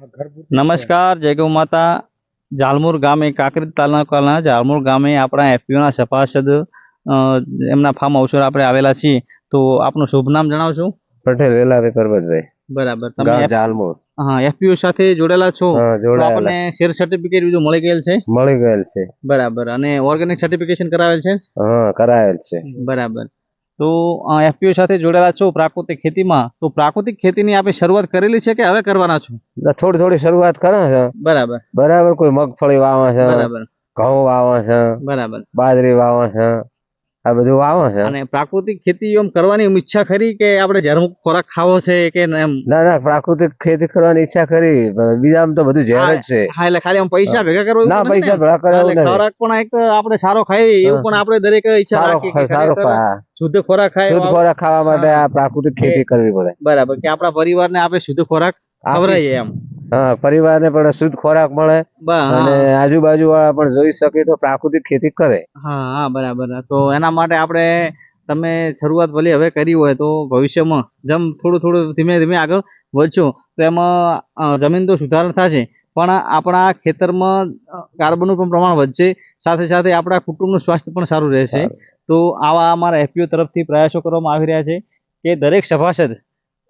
નમસ્કાર જય ગૌ માતા. જાલમુર ગામે કાકરી તાલુકાના જાલમુર ગામે આપણા એફપીઓના સભાસદ એમના ફાર્મ હાઉસ આપણે આવેલા છીએ. તો આપનું શુભ નામ જણાવશો? પટેલ વેલાભાઈ પરબતભાઈ બરાબર. તમે ગામ હા એફપીઓ સાથે જોડાયેલા છો. આપણને શેર સર્ટિફિકેટ બીજું મળી ગયેલ છે? મળી ગયેલ છે. બરાબર. અને ઓર્ગેનિક સર્ટિફિકેશન કરાવેલ છે? હા કરાયેલ છે. બરાબર. તો એફપીઓ સાથે જોડાયેલા છો પ્રાકૃતિક ખેતીમાં તો પ્રાકૃતિક ખેતીની આપણે શરૂઆત કરેલી છે કે હવે કરવાના છો? થોડી થોડી શરૂઆત કરે છે. બરાબર. બરાબર કોઈ મગફળી વાવે છે બરાબર. ઘઉં વાવે છે બરાબર. બાજરી વાવે છે આ બધું આવે છે. અને પ્રાકૃતિક ખેતી એમ કરવાની ઈચ્છા ખરી કે આપણે ઝારમુક્ત ખોરાક ખાવો છે કે એમ? ના ના પ્રાકૃતિક ખેતી કરવાની ઈચ્છા કરી પણ બીજામાં તો બધું ઝેર જ છે. હા એટલે ખાલી આમ પૈસા ભેગા કરવા ના પૈસા ભેગા કરે એવું એટલે નથી. ખોરાક પણ એક આપણે સારો ખાઈ એવું પણ આપણે દરેક ઈચ્છા સારો સારો શુદ્ધ ખોરાક ખાય શુદ્ધ ખોરાક ખાવા માટે આ પ્રાકૃતિક ખેતી કરવી પડે. બરાબર કે આપણા પરિવારને આપણે શુદ્ધ ખોરાક ખવડાવીએ એમ. હા પરિવારને પણ શુદ્ધ ખોરાક મળે અને આજુબાજુ વાળા પણ જોઈ શકે તો પ્રાકૃતિક ખેતી કરે. હા હા બરાબર. તો એના માટે આપણે તમે શરૂઆત ભલે હવે કરી હોય તો ભવિષ્યમાં જેમ થોડું થોડું ધીમે ધીમે આગળ વધશો તો એમાં જમીન તો સુધાર થશે પણ આપણા ખેતરમાં કાર્બનનું પણ પ્રમાણ વધશે સાથે સાથે આપણા કુટુંબનું સ્વાસ્થ્ય પણ સારું રહેશે. તો આવા અમારા એફપીઓ તરફથી પ્રયાસો કરવામાં આવી રહ્યા છે કે દરેક સભાસદ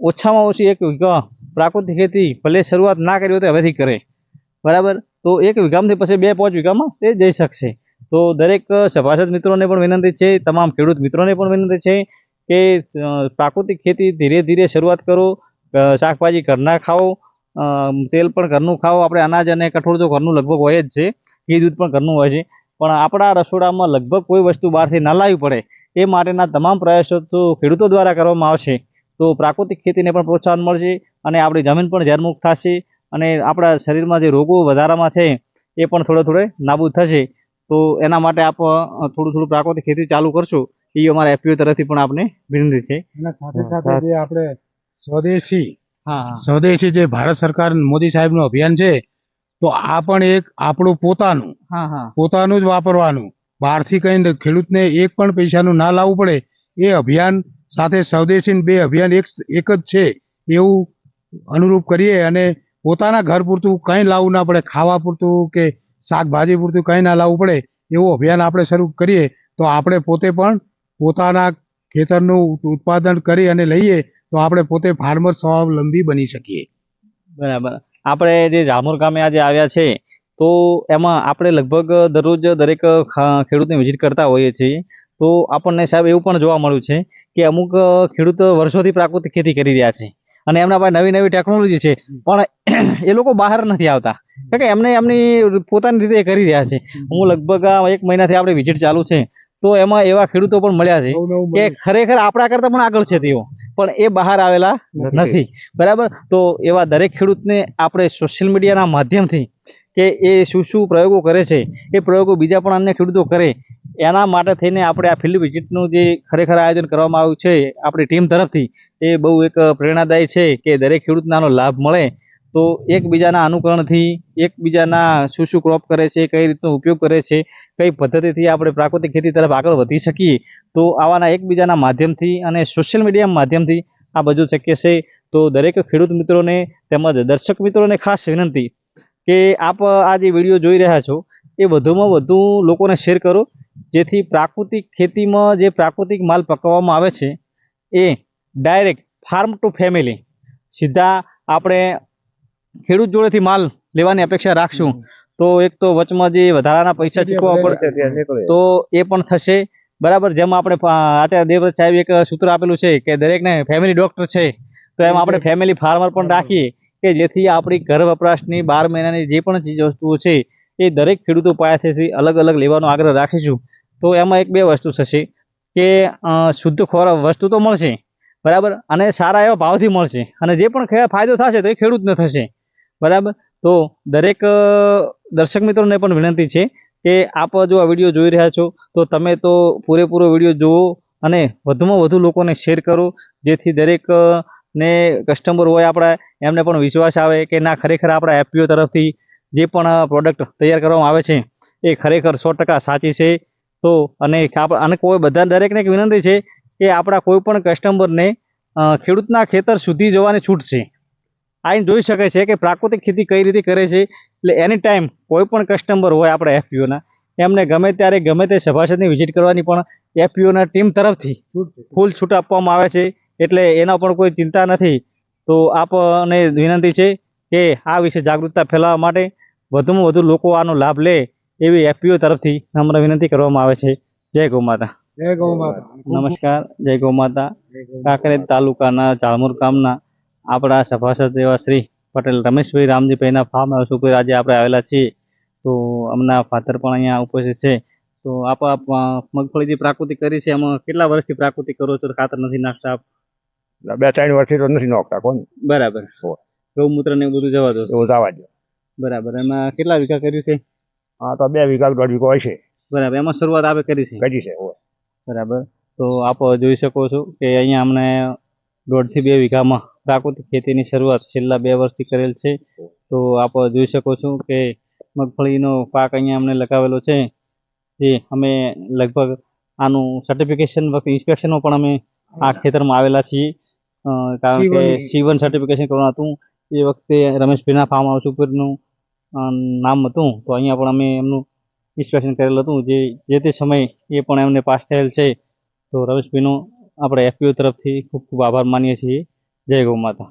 ઓછામાં ઓછી એક વીઘા પ્રાકૃતિક ખેતી ભલે શરૂઆત ના કરી હોય તો હવેથી કરે. બરાબર? તો એક વીઘામાંથી પછી બે પાંચ વીઘામાં તે જઈ શકશે. તો દરેક સભાસદ મિત્રોને પણ વિનંતી છે, તમામ ખેડૂત મિત્રોને પણ વિનંતી છે કે પ્રાકૃતિક ખેતી ધીરે ધીરે શરૂઆત કરો શાકભાજી ઘરના ખાઓ તેલ પણ ઘરનું ખાઓ. આપણે અનાજ અને કઠોળ તો ઘરનું લગભગ હોય જ છે, ઘી, દૂધ પણ ઘરનું હોય છે. પણ આપણા રસોડામાં લગભગ કોઈ વસ્તુ બહારથી ના લાવવી પડે. એ માટેના તમામ પ્રયાસો તો ખેડૂતો દ્વારા કરવામાં આવશે. તો પ્રાકૃતિક ખેતીને પણ પ્રોત્સાહન મળશે અને આપણી જમીન પણ ઝેરમુક્ત થશે અને આપણા શરીરમાં જે રોગો વધારામાં છે એ પણ થોડે થોડે નાબૂદ થશે. તો એના માટે આપ થોડું થોડું પ્રાકૃતિક ખેતી ચાલુ કરશો એ અમારા એફપીઓ તરફથી પણ આપને વિનંતી છે. અને સાથે સાથે જે આપણે સ્વદેશી હા સ્વદેશી જે ભારત સરકાર મોદી સાહેબનું અભિયાન છે તો આ પણ એક આપણું પોતાનું હા હા. પોતાનું જ વાપરવાનું. બહારથી કઈ ખેડૂતને એક પણ પૈસાનું ના લાવવું પડે એ અભિયાન સાથે સ્વદેશી બે અભિયાન એક એક જ છે એવું અનુરૂપ કરીએ અને પોતાના ઘર પૂરતું કંઈ લાવવું ના પડે, ખાવા પૂરતું કે શાકભાજી પૂરતું કંઈ ના લાવવું પડે એવું અભિયાન આપણે શરૂ કરીએ તો આપણે પોતે પણ પોતાના ખેતરનું ઉત્પાદન કરી અને લઈએ તો આપણે પોતે ફાર્મર સ્વાવલંબી બની શકીએ. બરાબર. આપણે જે જામોર ગામે આજે આવ્યા છે, તો એમાં આપણે લગભગ દરરોજ દરેક ખેડૂતની વિઝિટ કરતા હોઈએ છીએ. તો આપણને સાહેબ એવું પણ જોવા મળ્યું છે કે અમુક ખેડૂતો વર્ષોથી પ્રાકૃતિક ખેતી કરી રહ્યા છે. અને એમના પાસે નવી નવી ટેકનોલોજી છે પણ એ લોકો બહાર નથી આવતા. કારણ કે એમને એમની પોતાની રીતે કરી રહ્યા છે. હું લગભગ એક મહિનાથી આપણે વિઝિટ ચાલુ છે તો એમાં એવા ખેડૂતો પણ મળ્યા છે કે ખરેખર આપણા કરતા પણ આગળ છે તેઓ. પણ એ બહાર આવેલા નથી. બરાબર? તો એવા દરેક ખેડૂતને આપણે સોશિયલ મીડિયાના માધ્યમથી કે એ શું શું પ્રયોગો કરે છે એ પ્રયોગો બીજા પણ અન્ય ખેડૂતો કરે એના માટે થઈને આપણે આ ફિલ્ડ વિઝિટનું જે ખરેખર આયોજન કરવામાં આવ્યું છે, આપણી ટીમ તરફથી, એ બહુ એક પ્રેરણાદાયી છે કે દરેક ખેડૂતને આનો લાભ મળે. તો એકબીજાના અનુકરણથી, એકબીજાના શું શું ક્રોપ કરે છે, કઈ રીતનો ઉપયોગ કરે છે, કઈ પદ્ધતિથી આપણે પ્રાકૃતિક ખેતી તરફ આગળ વધી શકીએ, તો આવાના એકબીજાના માધ્યમથી અને સોશિયલ મીડિયા માધ્યમથી આ બધું શક્ય છે. તો દરેક ખેડૂત મિત્રોને તેમજ દર્શક મિત્રોને ખાસ વિનંતી કે આપ આ જે વીડિયો જોઈ રહ્યા છો એ વધુમાં વધુ લોકોને શેર કરો. જેથી પ્રાકૃતિક ખેતીમાં જે પ્રાકૃતિક માલ પકવવામાં આવે છે એ ડાયરેક્ટ ફાર્મ ટુ ફેમિલી સીધા આપણે ખેડૂત જોડેથી માલ લેવાની અપેક્ષા રાખશું. તો એક તો વચમાં જે વધારાના પૈસા ચૂકવવા પડે તો એ પણ થશે. બરાબર જેમ આપણે અત્યારે દેવવ્રત સાહેબ એક સૂત્ર આપેલું છે કે દરેકને ફેમિલી ડોક્ટર છે તો એમ આપણે ફેમિલી ફાર્મર પણ રાખીએ કે જેથી આપણી ઘર વપરાશની બાર મહિનાની જે પણ ચીજ વસ્તુઓ છે એ દરેક ખેડૂતો પાસેથી અલગ અલગ લેવાનો આગ્રહ રાખીશું. તો એમાં એક બે વસ્તુ થશે કે શુદ્ધ ખોરાક વસ્તુ તો મળશે, બરાબર? અને સારા એવા ભાવથી મળશે. અને જે પણ ફાયદો થશે તો એ ખેડૂતને થશે, બરાબર? તો દરેક દર્શક મિત્રોને પણ વિનંતી છે કે આપ જો આ વીડિયો જોઈ રહ્યા છો, તો તમે તો પૂરેપૂરો વીડિયો જુઓ અને વધુમાં વધુ લોકોને શેર કરો, જેથી દરેક ને કસ્ટમર હોય આપણા, એમને પણ વિશ્વાસ આવે કે ના, ખરેખર આપણા એફપીઓ તરફથી જે પણ પ્રોડક્ટ તૈયાર કરવામાં આવે છે, એ ખરેખર સો સાચી છે. તો, અને અને કોઈ બધા દરેકને એક વિનંતી છે કે આપણા કોઈ પણ કસ્ટમરને ખેડૂતના ખેતર સુધી જવાની છૂટ છે. આઈને જોઈ શકે છે કે પ્રાકૃતિક ખેતી કઈ રીતે કરે છે. એટલે એની ટાઈમ કોઈ પણ કસ્ટમર હોય આપણે એફપીઓના એમને ગમે ત્યારે ગમે તે સભાસદની વિઝિટ કરવાની પણ એફપીઓના ટીમ તરફથી ફૂલ છૂટ આપવામાં આવે છે. એટલે એના પણ કોઈ ચિંતા નથી. તો આપને વિનંતી છે કે આ વિશે જાગૃતતા ફેલાવવા માટે વધુમાં વધુ લોકો આનો લાભ લે એવી એફપીઓ તરફથી નમ્ર વિનંતી કરવામાં આવે છે. જય ગૌ માતા. જય ગૌ માતા. નમસ્કાર. જય ગૌ માતા. કાંકરેજ તાલુકાના ઝાલમુર ગામના આપણા સભાસદ એવા શ્રી પટેલ રમેશભાઈ રામજીભાઈના ફાર્મ હાઉસ ઉપર આજે આપણે આવેલા છીએ. તો અમના ફાધર પણ અહીંયા ઉપસ્થિત છે. તો આપ મગફળી જે પ્રાકૃતિક કરી છે. એમાં કેટલા વર્ષથી પ્રાકૃતિક કરો છો? ખાતર નથી નાખતા આપ? બે ત્રણ વર્ષથી તો નથી નોખતા કોણ? બરાબર. ગૌમૂત્ર ને બધું જવા દો. જવા દો. બરાબર. એમાં કેટલા વીઘા કર્યું છે? હા તો બે વીઘા દોઢ વીઘો હોય છે. બરાબર. એમાં શરૂઆત આપે કરી છે? કરી છે. બરાબર. તો આપ જોઈ શકો છો કે અહીંયા અમને દોઢથી બે વીઘામાં પ્રાકૃતિક ખેતીની શરૂઆત છેલ્લા બે વર્ષથી કરેલ છે. તો આપ જોઈ શકો છો કે મગફળીનો પાક અહીંયા અમને લગાવેલો છે. જે અમે લગભગ આનું સર્ટિફિકેશન વખતે ઇન્સ્પેક્શનમાં પણ અમે આ ખેતરમાં આવેલા છીએ. કારણ કે C1 સીવન સર્ટિફિકેશન કરવાનું હતું. એ વખતે રમેશભાઈના ફાર્મ હાઉસ ઉપરનું નામ હતું. તો અહીંયા પણ અમે એમનું ઇન્સ્પેક્શન કરેલું હતું. જે જે તે સમયે એ પણ એમને પાસ થયેલ છે. તો રમેશભાઈનો આપણે એફપીઓ તરફથી ખૂબ ખૂબ આભાર માનીએ છીએ. જય ગૌ માતા.